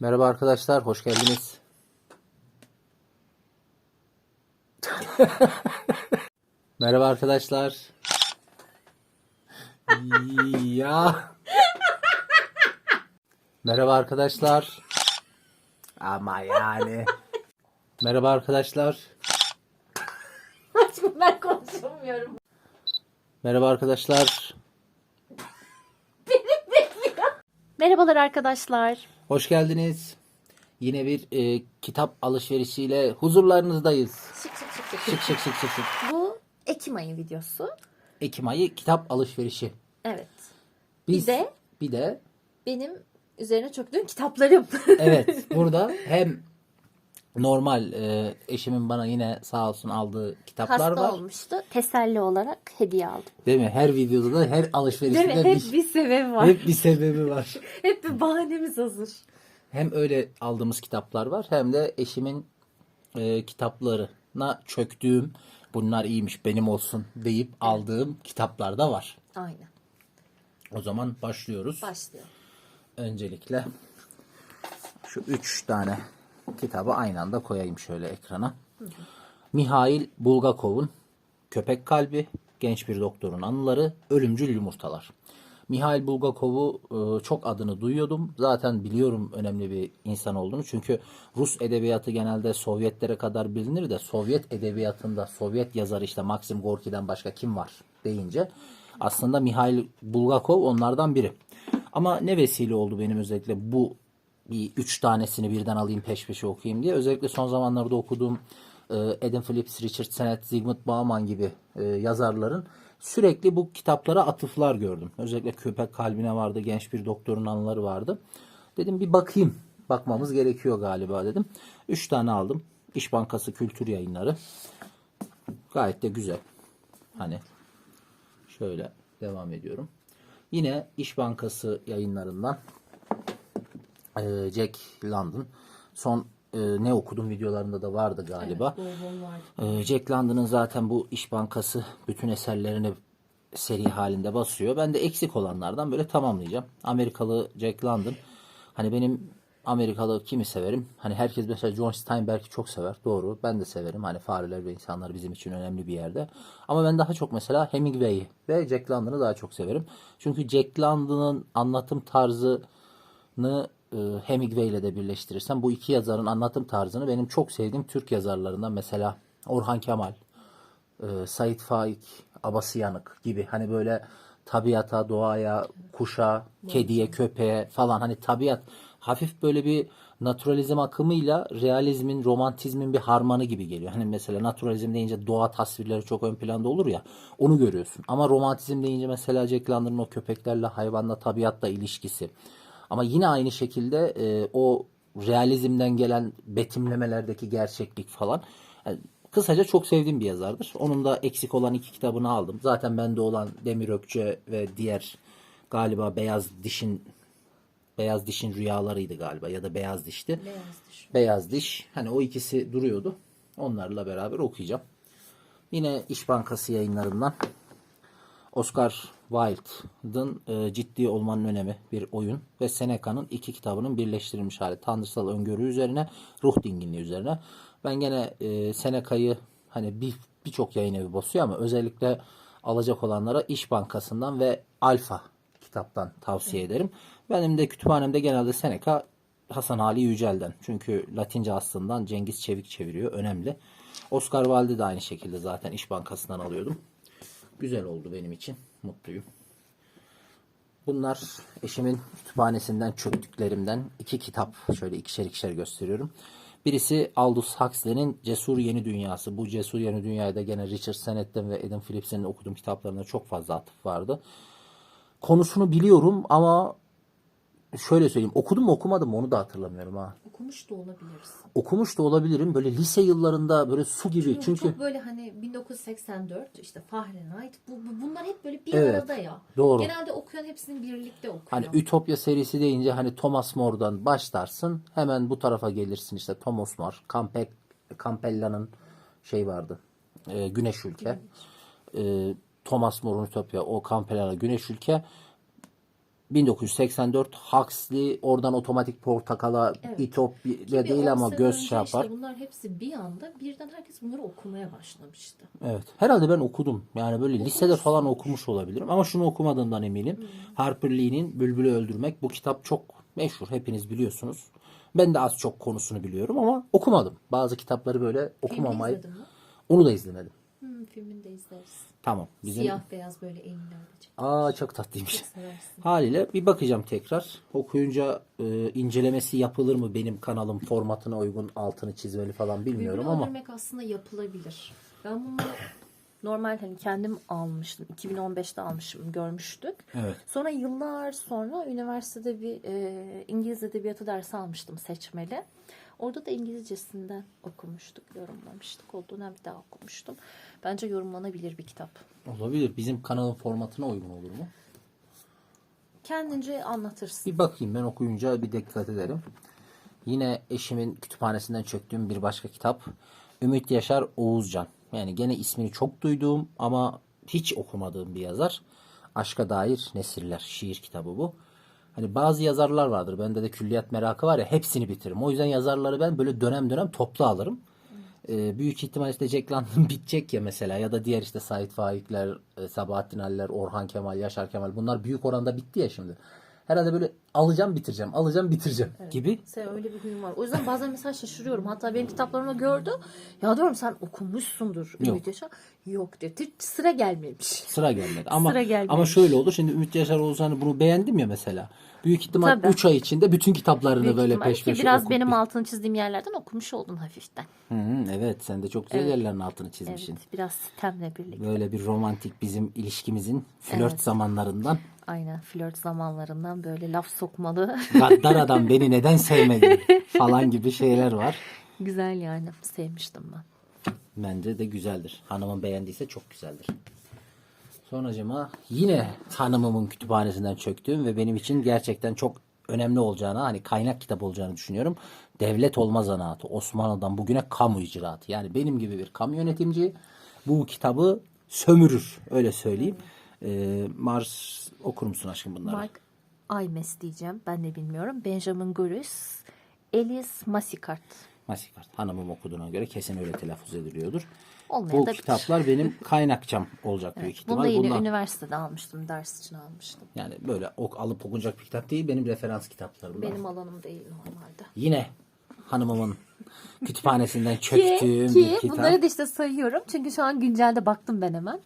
Merhaba arkadaşlar, hoş geldiniz. Merhaba arkadaşlar. Ya. Merhaba arkadaşlar. Ama yani. Merhaba arkadaşlar. Aşkım ben konuşamıyorum. Merhaba arkadaşlar. Merhabalar arkadaşlar. Hoş geldiniz. Yine bir e, kitap alışverişiyle huzurlarınızdayız. Şık şık şık şık. Şık şık şık şık şık. Bu Ekim ayı videosu. Ekim ayı kitap alışverişi. Evet. Biz, Bir de bir de benim üzerine çöktüğüm kitaplarım. Evet burada hem normal e, eşimin bana yine sağ olsun aldığı kitaplar Hasta var. olmuştu. Teselli olarak hediye aldım. Değil mi? Her videoda da her Değil mi? alışverişte Hep bir, bir sebebi var. hep bir sebebi var. Hep bir bahanemiz hazır. Hem öyle aldığımız kitaplar var hem de eşimin e, kitaplarına çöktüğüm bunlar iyiymiş benim olsun deyip aldığım kitaplar da var. Aynen. O zaman başlıyoruz. Başlayalım. Öncelikle şu üç tane kitabı aynı anda koyayım şöyle ekrana. Mihail Bulgakov'un Köpek Kalbi, Genç Bir Doktorun Anıları, Ölümcül Yumurtalar. Mihail Bulgakov'u e, çok adını duyuyordum. Zaten biliyorum önemli bir insan olduğunu. Çünkü Rus edebiyatı genelde Sovyetlere kadar bilinir de Sovyet edebiyatında Sovyet yazarı işte Maxim Gorki'den başka kim var deyince aslında Mihail Bulgakov onlardan biri. Ama ne vesile oldu benim özellikle bu bir üç tanesini birden alayım peş peşe okuyayım diye. Özellikle son zamanlarda okuduğum e, Adam Phillips, Richard Sennett, Zygmunt Bauman gibi e, yazarların sürekli bu kitaplara atıflar gördüm. Özellikle Köpek Kalbine vardı, Genç Bir Doktorun Anıları vardı. Dedim bir bakayım. Bakmamız gerekiyor galiba dedim. Üç tane aldım. İş Bankası Kültür Yayınları. Gayet de güzel. Hani şöyle devam ediyorum. Yine İş Bankası yayınlarından e, Jack London. Son e, ne okudum videolarında da vardı galiba. E, Jack London'ın zaten bu İş Bankası bütün eserlerini seri halinde basıyor. Ben de eksik olanlardan böyle tamamlayacağım. Amerikalı Jack London. Hani benim Amerikalı kimi severim? Hani herkes mesela John Steinbeck'i çok sever. Doğru. Ben de severim. Hani fareler ve insanlar bizim için önemli bir yerde. Ama ben daha çok mesela Hemingway'i ve Jack London'ı daha çok severim. Çünkü Jack London'ın anlatım tarzını Hemingway ile de birleştirirsem bu iki yazarın anlatım tarzını benim çok sevdiğim Türk yazarlarından mesela Orhan Kemal, e, Sait Faik, Abası Yanık gibi hani böyle tabiata, doğaya, kuşa, kediye, köpeğe falan hani tabiat hafif böyle bir naturalizm akımıyla realizmin, romantizmin bir harmanı gibi geliyor. Hani mesela naturalizm deyince doğa tasvirleri çok ön planda olur ya onu görüyorsun. Ama romantizm deyince mesela Jack London'ın o köpeklerle, hayvanla, tabiatla ilişkisi. Ama yine aynı şekilde e, o realizmden gelen betimlemelerdeki gerçeklik falan. Yani kısaca çok sevdiğim bir yazardır. Onun da eksik olan iki kitabını aldım. Zaten bende olan Demir Ökçe ve diğer galiba Beyaz Diş'in Beyaz Diş'in rüyalarıydı galiba ya da Beyaz Diş'ti. Beyaz diş. Beyaz Diş. Hani o ikisi duruyordu. Onlarla beraber okuyacağım. Yine İş Bankası yayınlarından Oscar Wilde'ın e, Ciddi Olmanın Önemi bir oyun ve Seneca'nın iki kitabının birleştirilmiş hali. Tanrısal öngörü üzerine, ruh dinginliği üzerine. Ben gene e, Seneca'yı hani bir birçok yayın evi basıyor ama özellikle alacak olanlara İş Bankası'ndan ve Alfa kitaptan tavsiye ederim. Benim de kütüphanemde genelde Seneca Hasan Ali Yücel'den. Çünkü Latince aslından Cengiz Çevik çeviriyor. Önemli. Oscar Wilde de aynı şekilde zaten İş Bankası'ndan alıyordum. Güzel oldu benim için. Mutluyum. Bunlar eşimin kütüphanesinden çöktüklerimden iki kitap. Şöyle ikişer ikişer gösteriyorum. Birisi Aldous Huxley'nin Cesur Yeni Dünyası. Bu Cesur Yeni Dünya'da gene Richard Sennett'ten ve Adam Phillips'in okuduğum kitaplarında çok fazla atıf vardı. Konusunu biliyorum ama şöyle söyleyeyim. Okudum mu okumadım mı onu da hatırlamıyorum ha. Okumuş da olabiliriz. Okumuş da olabilirim. Böyle lise yıllarında böyle su gibi. Çünkü, Çünkü çok böyle hani 1984 işte Fahrenheit bu, bu- bunlar hep böyle bir Evet, arada ya. doğru. Genelde okuyan hepsini birlikte okuyor. Hani Ütopya serisi deyince hani Thomas More'dan başlarsın. Hemen bu tarafa gelirsin işte Thomas More, Campe, Campella'nın şey vardı. e, Güneş Ülke. E, Thomas More'un Ütopya, o Campella'nın Güneş Ülke. 1984 Huxley oradan otomatik portakala Evet. İtopya değil ama göz şey yapar. Işte bunlar hepsi bir anda birden herkes bunları okumaya başlamıştı. Evet. Herhalde ben okudum. Yani böyle lisede falan okumuş olabilirim. Ama şunu okumadığımdan eminim. Harper Lee'nin Bülbül'ü Öldürmek. Bu kitap çok meşhur. Hepiniz biliyorsunuz. Ben de az çok konusunu biliyorum ama okumadım. Bazı kitapları böyle okumamayı. Onu da izlemedim. Hmm, filmini de izleriz. Tamam. Bizim... Siyah beyaz böyle elinlerle çek. Aa çok tatlıymış. Seversin. Haliyle bir bakacağım tekrar. Okuyunca e, incelemesi yapılır mı benim kanalım formatına uygun altını çizmeli falan bilmiyorum Bülbül'ü ama. öldürmek aslında yapılabilir. Ben bunu normal hani kendim almıştım. 2015'te almışım görmüştük. Evet. Sonra yıllar sonra üniversitede bir e, İngiliz edebiyatı dersi almıştım seçmeli. Orada da İngilizcesinden okumuştuk, yorumlamıştık. O dönem bir daha okumuştum. Bence yorumlanabilir bir kitap. Olabilir. Bizim kanalın formatına uygun olur mu? Kendince anlatırsın. Bir bakayım ben okuyunca bir dikkat ederim. Yine eşimin kütüphanesinden çöktüğüm bir başka kitap. Ümit Yaşar Oğuzcan. Yani gene ismini çok duyduğum ama hiç okumadığım bir yazar. Aşka dair nesirler. Şiir kitabı bu. Hani bazı yazarlar vardır. Bende de külliyat merakı var ya hepsini bitiririm. O yüzden yazarları ben böyle dönem dönem toplu alırım. Ee, büyük ihtimal işte Jack London bitecek ya mesela ya da diğer işte Sait Faikler, e, Sabahattin Ali'ler, Orhan Kemal, Yaşar Kemal bunlar büyük oranda bitti ya şimdi. Herhalde böyle alacağım bitireceğim, alacağım bitireceğim gibi. Sen öyle bir huyun var. O yüzden bazen mesela şaşırıyorum. Hatta benim kitaplarımda gördü. Ya diyorum sen okumuşsundur Yok. Ümit Yaşar. Yok diyor. Sıra gelmemiş. Sıra gelmedi. Ama Sıra gelmemiş. ama şöyle oldu. Şimdi Ümit Yaşar Oğuzhan'ı bunu beğendim ya mesela. Büyük ihtimal Tabii. 3 ay içinde bütün kitaplarını Büyük böyle peş peşe biraz okup benim altını çizdiğim yerlerden okumuş oldun hafiften. Hı hı, evet sen de çok güzel yerlerin altını çizmişsin. Evet, biraz sitemle birlikte. Böyle bir romantik bizim ilişkimizin flört Evet. zamanlarından. Aynen flört zamanlarından böyle laf sokmalı. Gaddar adam beni neden sevmedi falan gibi şeyler var. Güzel yani. Sevmiştim ben. Bence de güzeldir. Hanımın beğendiyse çok güzeldir. Sonracıma yine hanımımın kütüphanesinden çöktüğüm ve benim için gerçekten çok önemli olacağını hani kaynak kitap olacağını düşünüyorum. Devlet olma zanaatı Osmanlı'dan bugüne kamu icraatı. Yani benim gibi bir kamu yönetimci bu kitabı sömürür öyle söyleyeyim. Ee, Mars okur musun aşkım bunları? Mark Aymes diyeceğim. Ben de bilmiyorum. Benjamin Gurus. Alice Masikart. Masikart. Hanımım okuduğuna göre kesin öyle telaffuz ediliyordur. Olmaya Bu da kitaplar benim kaynakçam olacak büyük ihtimal. Bunu da yine Bundan- üniversitede almıştım. Ders için almıştım. Yani böyle ok alıp okunacak bir kitap değil. Benim referans kitaplarım. Benim alanım değil normalde. Yine hanımımın kütüphanesinden Ki, çöktüğüm ki bir kitap. bunları da işte sayıyorum. Çünkü şu an güncelde baktım ben hemen.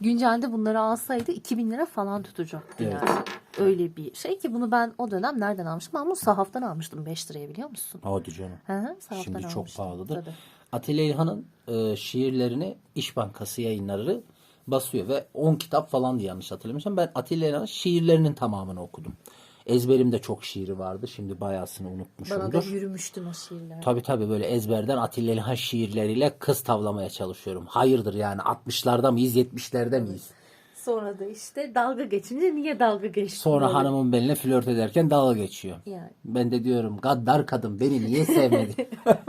Güncelde bunları alsaydı 2000 lira falan tutacaktı Evet. yani. Öyle bir şey ki bunu ben o dönem nereden almıştım? Ben bunu sahaftan almıştım 5 liraya biliyor musun? Hadi canım. Hı hı, sahaftan Şimdi çok almıştım. pahalıdır. Tabii. Atilla İlhan'ın e, şiirlerini İş Bankası yayınları basıyor ve 10 kitap falan diye yanlış hatırlamıyorsam ben Atilla İlhan'ın şiirlerinin tamamını okudum. Ezberimde çok şiiri vardı. Şimdi bayağısını Bana da unutmuşumdur. yürümüştün o şiirler. Tabii tabii böyle ezberden Atilla İlhan şiirleriyle kız tavlamaya çalışıyorum. Hayırdır yani 60'larda mıyız 70'lerde miyiz? Sonra da işte dalga geçince niye dalga geçtin? Sonra böyle? hanımın benimle flört ederken dalga geçiyor. Yani. Ben de diyorum gaddar kadın beni niye sevmedi?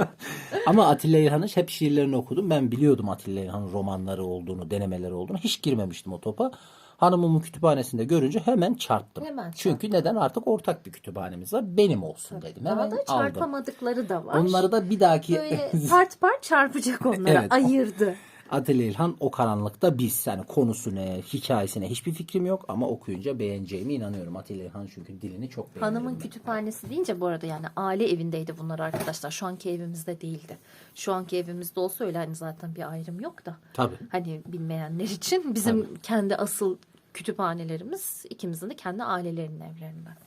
Ama Atilla İlhan'ın hep şiirlerini okudum. Ben biliyordum Atilla İlhan'ın romanları olduğunu, denemeleri olduğunu. Hiç girmemiştim o topa. Hanımımın kütüphanesinde görünce hemen çarptım. Hemen Çünkü neden artık ortak bir kütüphanemiz var. Benim olsun dedim. Daha Hemen da aldım. çarpamadıkları da var. Onları da bir dahaki Böyle part part çarpacak onlara. Evet. Ayırdı. Atilla İlhan o karanlıkta biz. Yani konusu ne, hikayesine hiçbir fikrim yok ama okuyunca beğeneceğime inanıyorum. Atilla İlhan çünkü dilini çok beğeniyorum. Hanımın ben. kütüphanesi deyince bu arada yani aile evindeydi bunlar arkadaşlar. Şu anki evimizde değildi. Şu anki evimizde olsa öyle hani zaten bir ayrım yok da. Tabii. Hani bilmeyenler için bizim kendi asıl kütüphanelerimiz ikimizin de kendi ailelerinin evlerinden.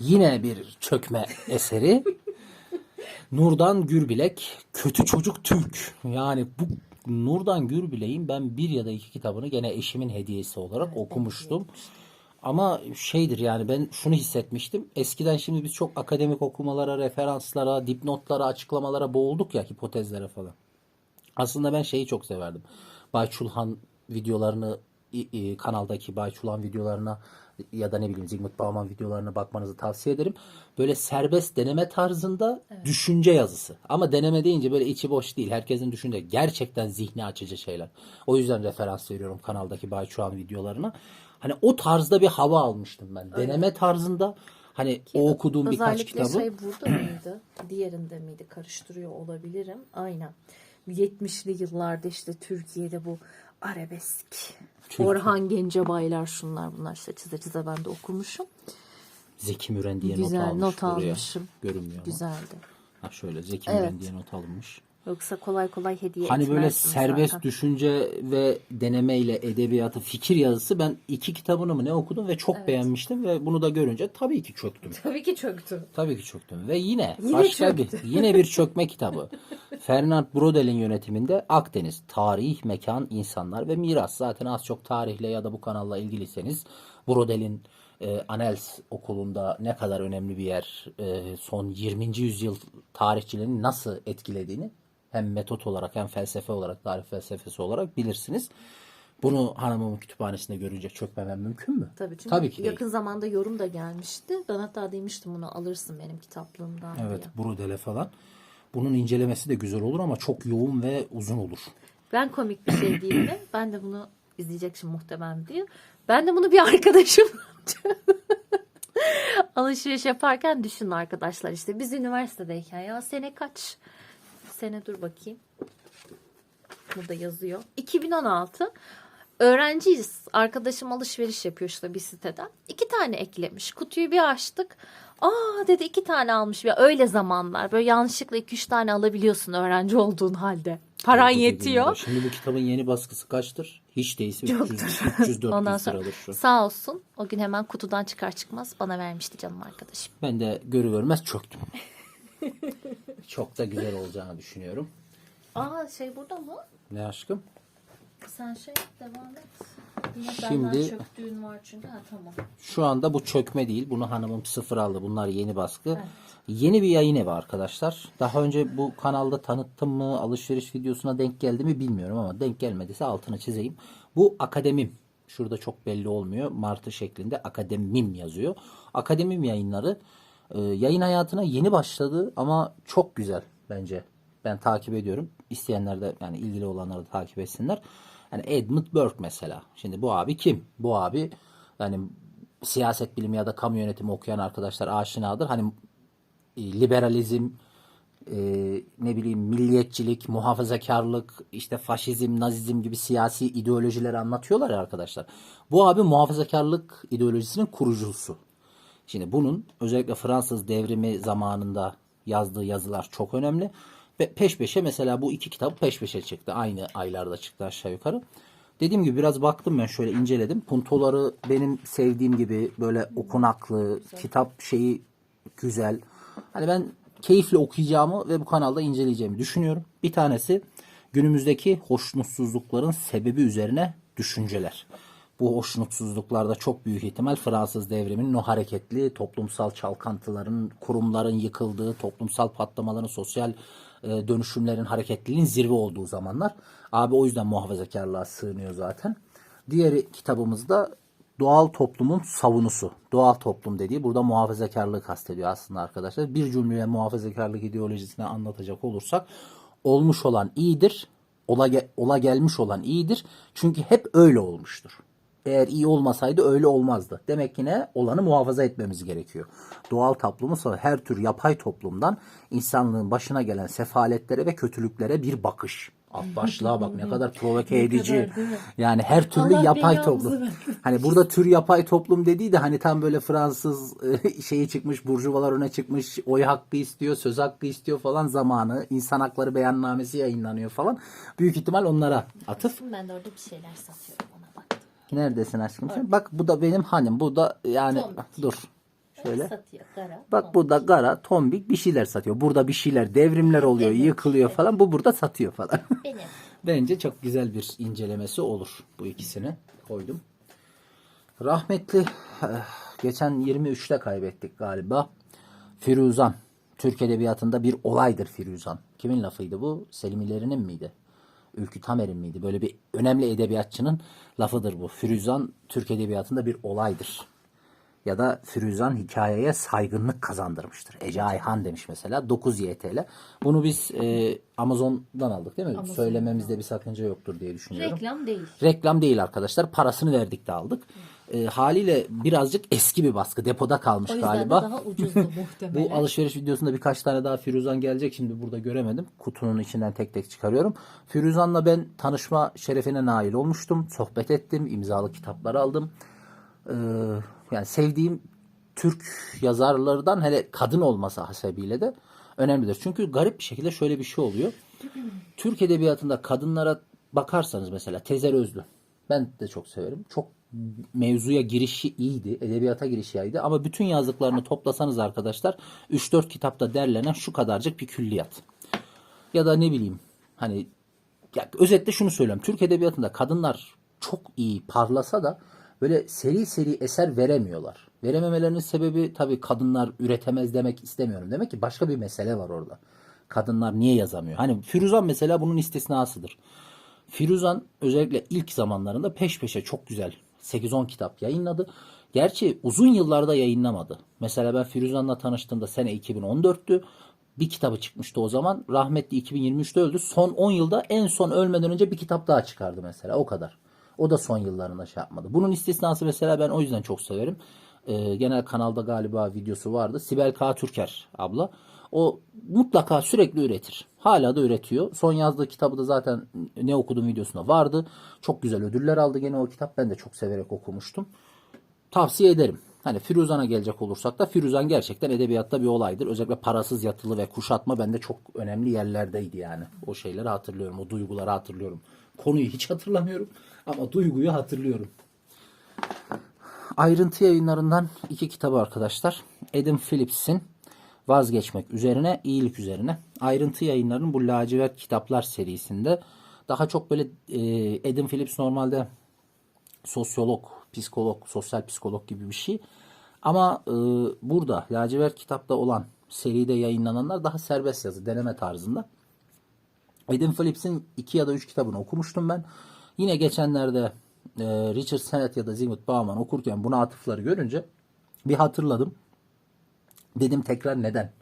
Yine bir çökme eseri. Nurdan Gürbilek, Kötü Çocuk Türk. Yani bu Nurdan Gürbilek'in ben bir ya da iki kitabını gene eşimin hediyesi olarak okumuştum. Ama şeydir yani ben şunu hissetmiştim. Eskiden şimdi biz çok akademik okumalara, referanslara, dipnotlara, açıklamalara boğulduk ya hipotezlere falan. Aslında ben şeyi çok severdim. Bayçulhan videolarını i- i- kanaldaki Bayçulhan videolarına ya da ne bileyim Zygmunt Bauman videolarına bakmanızı tavsiye ederim. Böyle serbest deneme tarzında düşünce yazısı. Ama deneme deyince böyle içi boş değil. Herkesin düşünce gerçekten zihni açıcı şeyler. O yüzden referans veriyorum kanaldaki Bayçulhan videolarına. Hani o tarzda bir hava almıştım ben. Deneme tarzında hani o okuduğum birkaç Özellikle kitabı. şey burada mıydı? Diğerinde miydi? Karıştırıyor olabilirim. Aynen. 70'li yıllarda işte Türkiye'de bu arabesk. Türkiye. Orhan Gencebaylar şunlar bunlar işte çize çize ben de okumuşum. Zeki Müren diye Güzel, not almış not buraya. almışım. Görünmüyor ama. Güzeldi. Ha şöyle Zeki Evet. Müren diye not alınmış. Yoksa kolay kolay hediye Hani böyle serbest zaten. düşünce ve denemeyle edebiyatı, fikir yazısı ben iki kitabını mı ne okudum ve çok beğenmiştim ve bunu da görünce tabii ki çöktüm. Tabii ki çöktü. Tabii ki çöktüm. Ve yine, Yine başka çöktü. bir yine bir çökme kitabı. Fernand Brodel'in yönetiminde Akdeniz, tarih, mekan, insanlar ve miras. Zaten az çok tarihle ya da bu kanalla ilgiliyseniz Brodel'in e, Anels okulunda ne kadar önemli bir yer, e, son 20. yüzyıl tarihçilerini nasıl etkilediğini hem metot olarak hem felsefe olarak, tarih felsefesi olarak bilirsiniz. Bunu hanımımın kütüphanesinde görünce çökmemem mümkün mü? Tabii çünkü Tabii ki değil. yakın zamanda yorum da gelmişti. Ben hatta demiştim bunu alırsın benim kitaplığımdan Evet, diye. Brodel'e falan. Bunun incelemesi de güzel olur ama çok yoğun ve uzun olur. Ben komik bir şey diyeyim mi? Ben de bunu izleyecek şimdi muhtemelen diyor. Ben de bunu bir arkadaşım alışveriş yaparken düşünün arkadaşlar işte biz üniversitedeyken ya sene kaç? Sene dur bakayım. Burada yazıyor. 2016. Öğrenciyiz. Arkadaşım alışveriş yapıyor işte bir siteden. İki tane eklemiş. Kutuyu bir açtık. Aa dedi iki tane almış. Ya öyle zamanlar. Böyle yanlışlıkla iki üç tane alabiliyorsun öğrenci olduğun halde. Paran Orada yetiyor. Şimdi bu kitabın yeni baskısı kaçtır? Hiç değilse 300, 300 Ondan 400 sonra liradır şu. sağ olsun o gün hemen kutudan çıkar çıkmaz bana vermişti canım arkadaşım. Ben de görü görmez çöktüm. çok da güzel olacağını düşünüyorum. Aa şey burada mı? Ne aşkım? Sen şey devam et. Yine Şimdi- benden çöktüğün var çünkü. Ha tamam. Şu anda bu çökme değil. Bunu hanımım sıfır aldı. Bunlar yeni baskı. Yeni bir yayın evi arkadaşlar. Daha önce bu kanalda tanıttım mı, alışveriş videosuna denk geldi mi bilmiyorum ama denk gelmediyse altını çizeyim. Bu akademim. Şurada çok belli olmuyor. Martı şeklinde akademim yazıyor. Akademim yayınları e, yayın hayatına yeni başladı ama çok güzel bence. Ben takip ediyorum. İsteyenler de yani ilgili olanları da takip etsinler. Yani Edmund Burke mesela. Şimdi bu abi kim? Bu abi yani siyaset bilimi ya da kamu yönetimi okuyan arkadaşlar aşinadır. Hani e, liberalizm, e, ne bileyim milliyetçilik, muhafazakarlık, işte faşizm, nazizm gibi siyasi ideolojileri anlatıyorlar ya arkadaşlar. Bu abi muhafazakarlık ideolojisinin kurucusu. Şimdi bunun özellikle Fransız devrimi zamanında yazdığı yazılar çok önemli. Ve peş peşe mesela bu iki kitap peş peşe çıktı. Aynı aylarda çıktı aşağı yukarı. Dediğim gibi biraz baktım ben şöyle inceledim. Puntoları benim sevdiğim gibi böyle okunaklı, kitap şeyi güzel. Hani ben keyifle okuyacağımı ve bu kanalda inceleyeceğimi düşünüyorum. Bir tanesi günümüzdeki hoşnutsuzlukların sebebi üzerine düşünceler. Bu hoşnutsuzluklarda çok büyük ihtimal Fransız devriminin o hareketli toplumsal çalkantıların, kurumların yıkıldığı, toplumsal patlamaların, sosyal e, dönüşümlerin hareketliliğin zirve olduğu zamanlar. Abi o yüzden muhafazakarlığa sığınıyor zaten. Diğeri kitabımızda doğal toplumun savunusu. Doğal toplum dediği burada muhafazakarlığı kastediyor aslında arkadaşlar. Bir cümleyle muhafazakarlık ideolojisini anlatacak olursak olmuş olan iyidir, ola, ge- ola gelmiş olan iyidir. Çünkü hep öyle olmuştur. Eğer iyi olmasaydı öyle olmazdı. Demek ki ne? Olanı muhafaza etmemiz gerekiyor. Doğal toplumu sonra her tür yapay toplumdan insanlığın başına gelen sefaletlere ve kötülüklere bir bakış. Alt başlığa bak ne kadar provoke edici. Yani her türlü Allah yapay toplum. Hani burada tür yapay toplum dediği de hani tam böyle Fransız e, şeyi çıkmış, burjuvalar öne çıkmış, oy hakkı istiyor, söz hakkı istiyor falan zamanı, insan hakları beyannamesi yayınlanıyor falan. Büyük ihtimal onlara atıf. Ben de orada bir şeyler satıyorum. Neredesin aşkım sen? Bak bu da benim hanım. Bu da yani Tombik. dur. Şöyle. Satıyor gara. Bak bu da gara, tombik bir şeyler satıyor. Burada bir şeyler devrimler oluyor, yıkılıyor falan. Bu burada satıyor falan. Benim. Bence çok güzel bir incelemesi olur bu ikisini koydum. Rahmetli eh, geçen 23'te kaybettik galiba. Firuzan. Türk Edebiyatı'nda bir olaydır Firuzan. Kimin lafıydı bu? Selim İleri'nin miydi? Ülkü Tamer'in miydi? Böyle bir önemli edebiyatçının lafıdır bu. Firuzan Türk Edebiyatı'nda bir olaydır. Ya da Firuzan hikayeye saygınlık kazandırmıştır. Ece Ayhan demiş mesela 9 YTL. Bunu biz e, Amazon'dan aldık değil mi? Söylememizde bir sakınca yoktur diye düşünüyorum. Reklam değil. Reklam değil arkadaşlar. Parasını verdik de aldık. E, haliyle birazcık eski bir baskı. Depoda kalmış O galiba. de daha ucuzdu muhtemelen. Bu alışveriş videosunda birkaç tane daha Firuzan gelecek. Şimdi burada göremedim. Kutunun içinden tek tek çıkarıyorum. Firuzan'la ben tanışma şerefine nail olmuştum. Sohbet ettim. imzalı kitaplar aldım. Ee, yani sevdiğim Türk yazarlardan hele kadın olması hasebiyle de önemlidir. Çünkü garip bir şekilde şöyle bir şey oluyor. Türk edebiyatında kadınlara bakarsanız mesela Tezer Özlü. Ben de çok severim. Çok mevzuya girişi iyiydi. Edebiyata girişi iyiydi. Ama bütün yazdıklarını toplasanız arkadaşlar 3-4 kitapta derlenen şu kadarcık bir külliyat. Ya da ne bileyim hani ya özetle şunu söylüyorum. Türk edebiyatında kadınlar çok iyi parlasa da böyle seri seri eser veremiyorlar. Verememelerinin sebebi tabii kadınlar üretemez demek istemiyorum. Demek ki başka bir mesele var orada. Kadınlar niye yazamıyor? Hani Firuzan mesela bunun istisnasıdır. Firuzan özellikle ilk zamanlarında peş peşe çok güzel 8-10 kitap yayınladı. Gerçi uzun yıllarda yayınlamadı. Mesela ben Firuzan'la tanıştığımda sene 2014'tü. Bir kitabı çıkmıştı o zaman. Rahmetli 2023'te öldü. Son 10 yılda en son ölmeden önce bir kitap daha çıkardı mesela. O kadar. O da son yıllarında şey yapmadı. Bunun istisnası mesela ben o yüzden çok severim. Ee, genel kanalda galiba videosu vardı. Sibel K. Türker abla. O mutlaka sürekli üretir. Hala da üretiyor. Son yazdığı kitabı da zaten ne okudum videosunda vardı. Çok güzel ödüller aldı gene o kitap. Ben de çok severek okumuştum. Tavsiye ederim. Hani Firuzan'a gelecek olursak da Firuzan gerçekten edebiyatta bir olaydır. Özellikle parasız yatılı ve kuşatma bende çok önemli yerlerdeydi yani. O şeyleri hatırlıyorum. O duyguları hatırlıyorum. Konuyu hiç hatırlamıyorum ama duyguyu hatırlıyorum. Ayrıntı yayınlarından iki kitabı arkadaşlar. Adam Phillips'in Vazgeçmek üzerine, iyilik üzerine. Ayrıntı yayınlarının bu lacivert kitaplar serisinde daha çok böyle e, Adam Phillips normalde sosyolog, psikolog, sosyal psikolog gibi bir şey. Ama e, burada lacivert kitapta olan seride yayınlananlar daha serbest yazı, deneme tarzında. Adam Phillips'in iki ya da üç kitabını okumuştum ben. Yine geçenlerde e, Richard Sennett ya da Zygmunt Bauman okurken buna atıfları görünce bir hatırladım. Dedim tekrar neden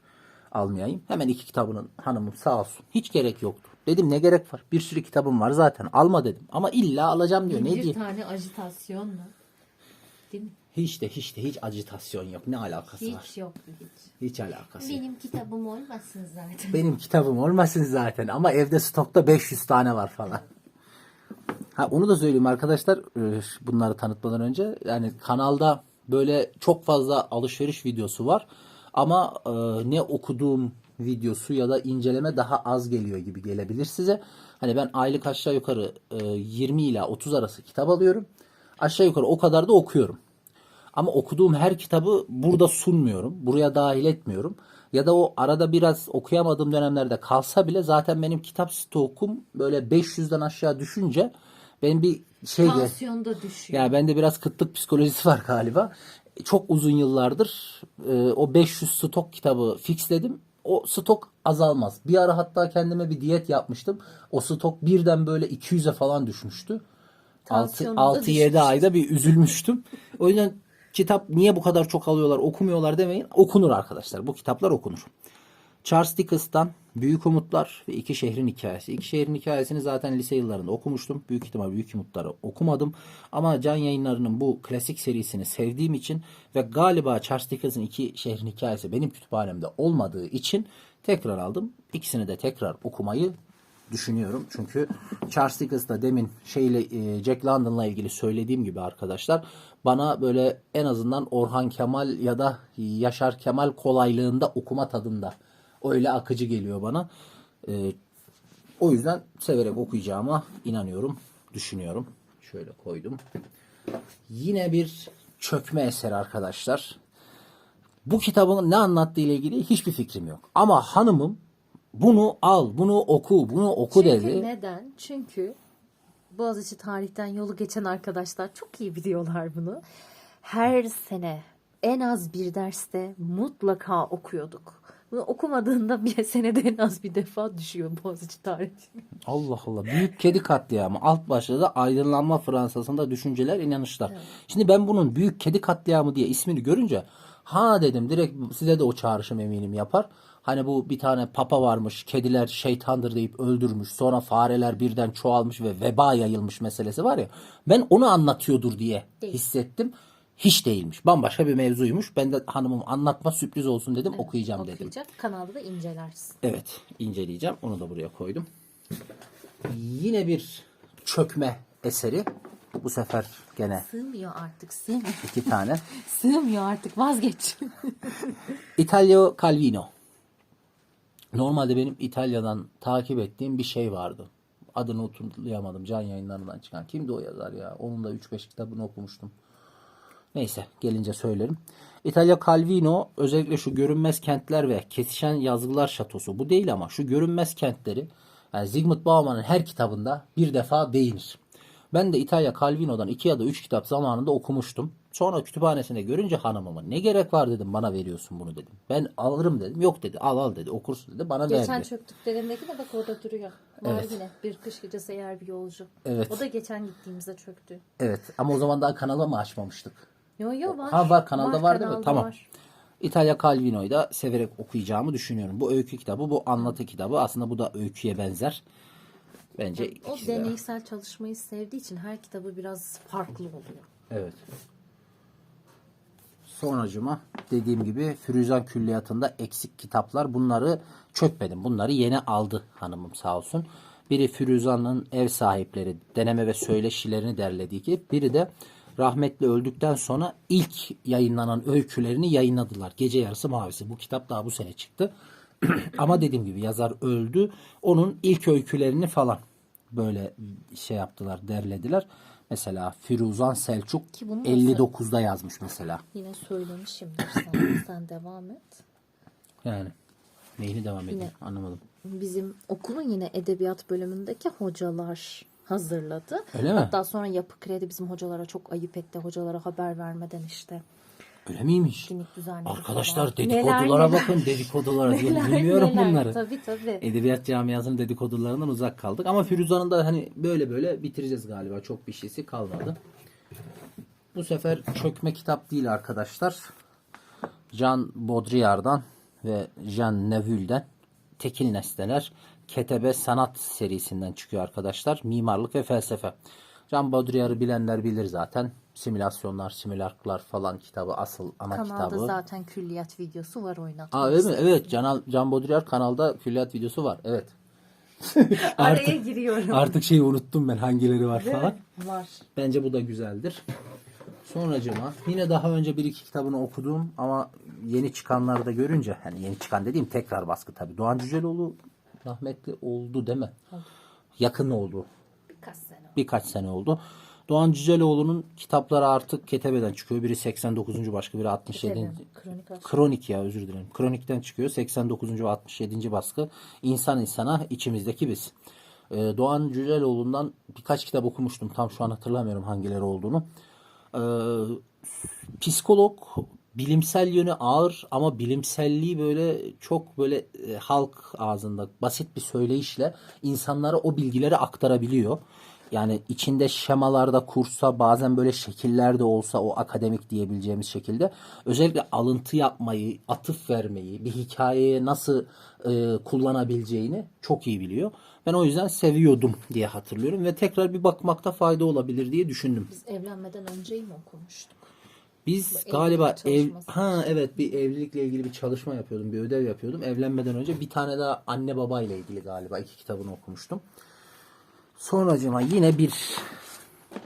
almayayım? Hemen iki kitabının hanımım sağ olsun. Hiç gerek yoktu. Dedim ne gerek var? Bir sürü kitabım var zaten. Alma dedim. Ama illa alacağım diyor. Ne bir diyeyim? tane ajitasyonla. Değil mi? Hiç de hiç de hiç acitasyon yok. Ne alakası var? Hiç yoktu hiç. Hiç alakası yok. Benim kitabım olmasın zaten. Benim kitabım olmasın zaten ama evde stokta 500 tane var falan. Ha onu da söyleyeyim arkadaşlar e, bunları tanıtmadan önce yani kanalda böyle çok fazla alışveriş videosu var ama e, ne okuduğum videosu ya da inceleme daha az geliyor gibi gelebilir size. Hani ben aylık aşağı yukarı e, 20 ila 30 arası kitap alıyorum. Aşağı yukarı o kadar da okuyorum. Ama okuduğum her kitabı burada sunmuyorum. Buraya dahil etmiyorum. Ya da o arada biraz okuyamadığım dönemlerde kalsa bile zaten benim kitap stokum böyle 500'den aşağı düşünce benim bir şey Tansiyonda düşüyor. yani bende biraz kıtlık psikolojisi var galiba. Çok uzun yıllardır e, o 500 stok kitabı fixledim. O stok azalmaz. Bir ara hatta kendime bir diyet yapmıştım. O stok birden böyle 200'e falan düşmüştü. Tansiyonum da 6-7 düşmüş. ayda bir üzülmüştüm. O yüzden kitap niye bu kadar çok alıyorlar okumuyorlar demeyin. Okunur arkadaşlar. Bu kitaplar okunur. Charles Dickens'tan Büyük Umutlar ve İki Şehrin Hikayesi. İki Şehrin Hikayesini zaten lise yıllarında okumuştum. Büyük ihtimal Büyük Umutlar'ı okumadım. Ama Can Yayınları'nın bu klasik serisini sevdiğim için ve galiba Charles Dickens'in İki Şehrin Hikayesi benim kütüphanemde olmadığı için tekrar aldım. İkisini de tekrar okumayı düşünüyorum. Çünkü Charles Dickens'da demin şeyle e, Jack London'la ilgili söylediğim gibi arkadaşlar bana böyle en azından Orhan Kemal ya da Yaşar Kemal kolaylığında okuma tadında öyle akıcı geliyor bana. E, o yüzden severek okuyacağıma inanıyorum, düşünüyorum. Şöyle koydum. Yine bir çökme eseri arkadaşlar. Bu kitabın ne anlattığı ile ilgili hiçbir fikrim yok. Ama hanımım bunu al, bunu oku, bunu oku Çünkü dedi. neden? Çünkü Boğaziçi tarihten yolu geçen arkadaşlar çok iyi biliyorlar bunu. Her sene en az bir derste mutlaka okuyorduk. Bunu okumadığında bir senede en az bir defa düşüyor Boğaziçi tarihi. Allah Allah. Büyük kedi katliamı. Alt başlığı da aydınlanma Fransa'sında düşünceler, inanışlar. Şimdi ben bunun büyük kedi katliamı diye ismini görünce ha dedim direkt size de o çağrışım eminim yapar. Hani bu bir tane papa varmış, kediler şeytandır deyip öldürmüş, sonra fareler birden çoğalmış ve veba yayılmış meselesi var ya. Ben onu anlatıyordur diye Değil. hissettim. Hiç değilmiş. Bambaşka bir mevzuymuş. Ben de hanımım anlatma sürpriz olsun dedim, okuyacağım dedim. Okuyacak. Kanalda da incelersin. Evet, inceleyeceğim. Onu da buraya koydum. Yine bir çökme eseri. Bu sefer gene Sığmıyor artık. Sığmıyor. iki tane. Sığmıyor artık. Vazgeç. Italio Calvino. Normalde benim İtalya'dan takip ettiğim bir şey vardı. Adını hatırlayamadım. Can yayınlarından çıkan. Kimdi o yazar ya? Onun da 3-5 kitabını okumuştum. Neyse gelince söylerim. İtalya Calvino özellikle şu görünmez kentler ve kesişen yazgılar şatosu. Bu değil ama şu görünmez kentleri yani Zygmunt Bauman'ın her kitabında bir defa değinir. Ben de İtalya Calvino'dan iki ya da üç kitap zamanında okumuştum. Sonra kütüphanesinde görünce hanımıma ne gerek var dedim bana veriyorsun bunu dedim. Ben alırım dedim. Yok dedi al al dedi okursun dedi bana geçen verdi. çöktüklerindeki de bak orada duruyor. Var Evet. Bir kış gecesi eğer bir yolcu. Evet. O da geçen gittiğimizde çöktü. Evet ama o zaman daha kanala mı açmamıştık? Yo yo var. Ha var kanalda var, değil mi? Tamam. var. İtalya Calvino'yu da severek okuyacağımı düşünüyorum. Bu öykü kitabı, bu anlatı kitabı. Aslında bu da öyküye benzer. Bence O ikisi de- deneysel çalışmayı sevdiği için her kitabı biraz farklı oluyor. Evet. Sonracıma dediğim gibi Firuzan Külliyatı'nda eksik kitaplar. Bunları çökmedim. Bunları yeni aldı hanımım sağ olsun. Biri Firuzan'ın ev sahipleri deneme ve söyleşilerini derlediği gibi. Biri de rahmetli öldükten sonra ilk yayınlanan öykülerini yayınladılar. Gece Yarısı Mavisi. Bu kitap daha bu sene çıktı. Ama dediğim gibi yazar öldü. Onun ilk öykülerini falan böyle şey yaptılar, derlediler. Mesela Firuzan Selçuk Ki bunu nasıl- 59'da yazmış mesela. Yine söylemişimdir sana. Sen devam et. Yani neyini devam edeyim Yine- anlamadım. Bizim okulun yine edebiyat bölümündeki hocalar hazırladı. Öyle mi? Hatta sonra yapı kredi bizim hocalara çok ayıp etti. Hocalara haber vermeden işte Öyle miymiş? Arkadaşlar falan. dedikodulara Neler, bakın dedikodulara. neler, Bilmiyorum neler. bunları. Tabii tabii. Edebiyat camiasının dedikodularından uzak kaldık. Ama Firuzan'ın da hani böyle böyle bitireceğiz galiba. Çok bir şeysi kalmadı. Bu sefer çökme kitap değil arkadaşlar. Jean Baudrillard'dan ve Jean Neville'den Tekil Nesneler Ketebe Sanat serisinden çıkıyor arkadaşlar. Mimarlık ve felsefe. Jean Baudrillard'ı bilenler bilir zaten. Simülasyonlar, simülaklar falan kitabı asıl ana Kanalda kitabı. zaten külliyat videosu var oynatmak. Aa, öyle mi? Evet. Can, Can Baudrillard kanalda külliyat videosu var. Evet. Araya giriyorum. Artık şeyi unuttum ben hangileri var Değil falan. mi? Var. Bence bu da güzeldir. Sonracıma yine daha önce bir iki kitabını okudum ama yeni çıkanları da görünce hani yeni çıkan dediğim tekrar baskı tabii. Doğan Cüceloğlu rahmetli oldu değil mi? Yakın oldu. Birkaç sene oldu. Birkaç sene oldu. Doğan Cüceloğlu'nun kitapları artık Ketebe'den çıkıyor. Biri 89. başka biri 67. Tabii, Kronik. Kronik ya özür dilerim. Kronik'ten çıkıyor. 89. ve 67. baskı. İnsan insana içimizdeki biz. Ee, Doğan Cüceloğlu'ndan birkaç kitap okumuştum. Tam şu an hatırlamıyorum hangileri olduğunu. Ee, psikolog bilimsel yönü ağır ama bilimselliği böyle çok böyle e, halk ağzında basit bir söyleyişle insanlara o bilgileri aktarabiliyor. Yani içinde şemalarda kursa bazen böyle şekiller de olsa o akademik diyebileceğimiz şekilde özellikle alıntı yapmayı, atıf vermeyi, bir hikayeye nasıl e, kullanabileceğini çok iyi biliyor. Ben o yüzden seviyordum diye hatırlıyorum ve tekrar bir bakmakta fayda olabilir diye düşündüm. Biz evlenmeden önceyi mi okumuştuk? Biz evlilik galiba ev çalışması. ha evet bir evlilikle ilgili bir çalışma yapıyordum, bir ödev yapıyordum. Evlenmeden önce bir tane daha anne baba ile ilgili galiba iki kitabını okumuştum. Sonracıma yine bir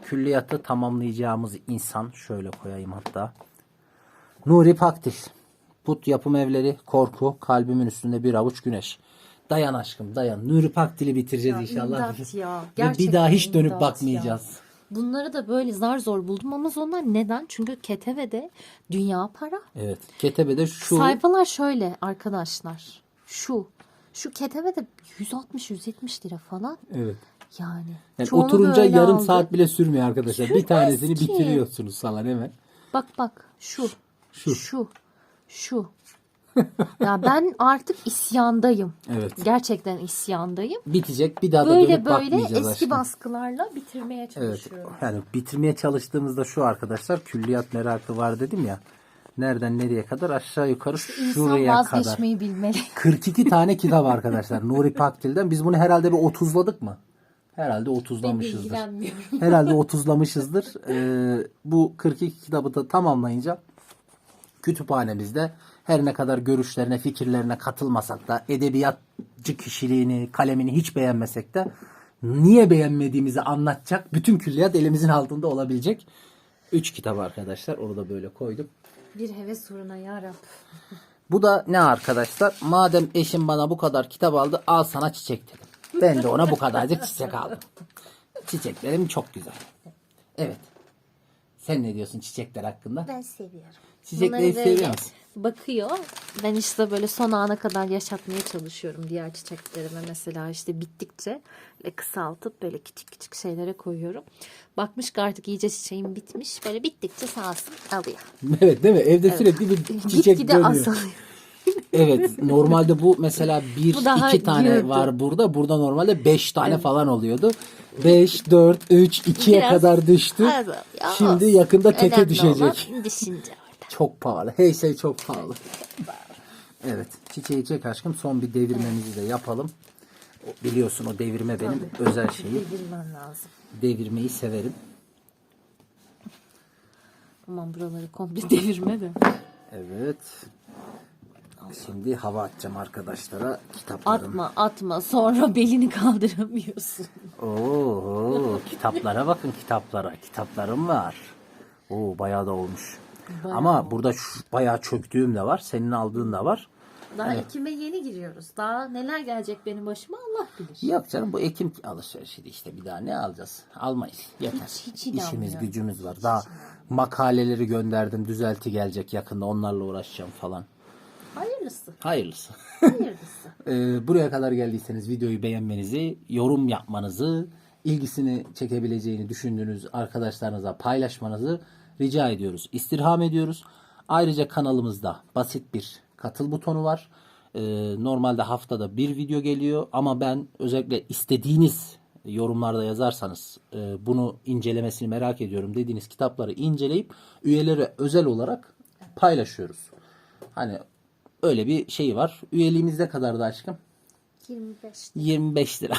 külliyatı tamamlayacağımız insan şöyle koyayım hatta. Nuri Pakdil. Put yapım evleri, korku, kalbimin üstünde bir avuç güneş. Dayan aşkım dayan. Nuri Pakdil'i bitireceğiz Ya inşallah. ya. Ve bir daha hiç dönüp bakmayacağız. ya. Bunları da böyle zar zor buldum ama onlar neden? Çünkü Ketebe'de dünya para. Evet. Ketebe'de şu Sayfalar şöyle arkadaşlar. Şu. Şu Ketebe'de 160-170 lira falan. Evet. Yani. Yani Çoğunu oturunca yarım aldık. saat bile sürmüyor arkadaşlar. Bir tanesini ki. bitiriyorsunuz falan hemen. Bak bak şu. Şu. Şu. Şu. Ya ben artık isyandayım. Evet. Gerçekten isyandayım. Bitecek. Bir daha da Böyle dönüp böyle bakmayacağız eski aşkım. baskılarla bitirmeye Evet. çalışıyorum. Yani bitirmeye çalıştığımızda şu arkadaşlar külliyat merakı var dedim ya. Nereden nereye kadar? Aşağı yukarı İnsan şuraya kadar. vazgeçmeyi bilmeli. 42 tane kitap arkadaşlar. Nuri Pakdil'den. Biz bunu herhalde bir 30'ladık mı? Herhalde Ben 30'lamışızdır. ilgilenmiyorum. Herhalde 30'lamışızdır. Ee, bu 42 kitabı da tamamlayınca kütüphanemizde her ne kadar görüşlerine, fikirlerine katılmasak da edebiyatçı kişiliğini, kalemini hiç beğenmesek de niye beğenmediğimizi anlatacak bütün külliyat elimizin altında olabilecek 3 kitap arkadaşlar. Onu da böyle koydum. Bir heves uğruna yarab. Bu da ne arkadaşlar? Madem eşim bana bu kadar kitap aldı al sana çiçek dedim. Ben de ona bu kadarcık çiçek aldım. Çiçeklerim çok güzel. Evet. Sen ne diyorsun çiçekler hakkında? Ben seviyorum. Çiçekleri Bunları böyle? Bakıyor. Ben işte böyle son ana kadar yaşatmaya çalışıyorum diğer çiçeklerime. Mesela işte bittikçe böyle kısaltıp böyle küçük küçük şeylere koyuyorum. Bakmış ki artık iyice çiçeğim bitmiş. Böyle bittikçe sağ olsun alıyor. Evet değil mi? Evde sürekli bir çiçek Gitgide dönüyor. azalıyor. Evet. Normalde bu mesela bir Bu daha iki tane yürüdü. var burada. Burada normalde beş tane falan oluyordu. Beş, dört, üç, ikiye Biraz kadar düştü. azalıyor. Şimdi Olsun. yakında teke Önemli düşecek. olan düşünce orada. Çok pahalı. Her şey çok pahalı. Evet. Çiçeği çek aşkım. Son bir devirmemizi de yapalım. Biliyorsun o devirme benim özel şeyim. Bilmem lazım. Devirmeyi severim. Aman buraları komple devirme de. Evet. Şimdi hava atacağım arkadaşlara kitaplarım. Atma atma sonra belini kaldıramıyorsun. Oo, kitaplara bakın kitaplara. Kitaplarım var. Oo bayağı da olmuş. Ama burada şu, bayağı çöktüğüm de var. Senin aldığın da var. Daha Ekim'e yeni giriyoruz. Daha neler gelecek benim başıma Allah bilir. Yok canım bu Ekim alışverişiydi işte bir daha ne alacağız? Almayız. Yeter. Hiç- hiç İşimiz gücümüz var. Daha makaleleri gönderdim. Düzelti gelecek yakında. Onlarla uğraşacağım falan. Hayırlısı. Hayırlısı. Hayırlısı. Ee, buraya kadar geldiyseniz videoyu beğenmenizi, yorum yapmanızı, ilgisini çekebileceğini düşündüğünüz arkadaşlarınıza paylaşmanızı rica ediyoruz. İstirham ediyoruz. Ayrıca kanalımızda basit bir katıl butonu var. Ee, normalde haftada bir video geliyor ama ben özellikle istediğiniz yorumlarda yazarsanız e, bunu incelemesini merak ediyorum dediğiniz kitapları inceleyip üyelere özel olarak paylaşıyoruz. Hani öyle bir şey var. Üyeliğimiz ne kadardı aşkım? 25. 25 lira.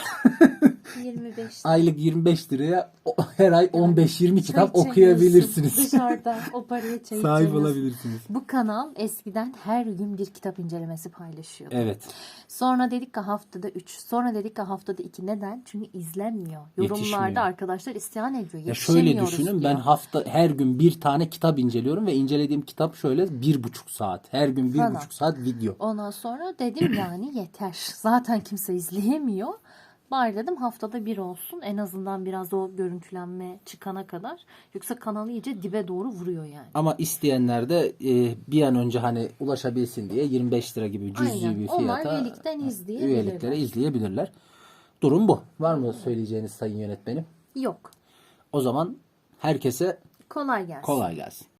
25. Aylık 25 liraya o- her ay 15-20 kitap Çay okuyabilirsiniz. içemiyorsun. Dışarıda o paraya çay Sahip olabilirsiniz. Bu kanal eskiden her gün bir kitap incelemesi paylaşıyordu. Evet. Sonra dedik ki haftada 3. Sonra dedik ki haftada 2. Neden? Çünkü izlenmiyor. Yorumlarda Yetişmiyor. arkadaşlar isyan ediyor. Ya şöyle Yetişemiyoruz düşünün diyor. ben hafta her gün bir tane kitap inceliyorum ve incelediğim kitap şöyle bir buçuk saat. Her gün bir Falan. buçuk saat video. Ondan sonra dedim yani yeter. Zaten kimse izleyemiyor. Bari dedim haftada bir olsun. En azından biraz o görüntülenme çıkana kadar. Yoksa kanalı iyice dibe doğru vuruyor yani. Ama isteyenler de e, bir an önce hani ulaşabilsin diye 25 lira gibi cüzi Aynen. bir Onlar fiyata üyelikten izleyebilirler. üyeliklere izleyebilirler. Durum bu. Var mı söyleyeceğiniz sayın yönetmenim? Yok. O zaman herkese Kolay gelsin. kolay gelsin.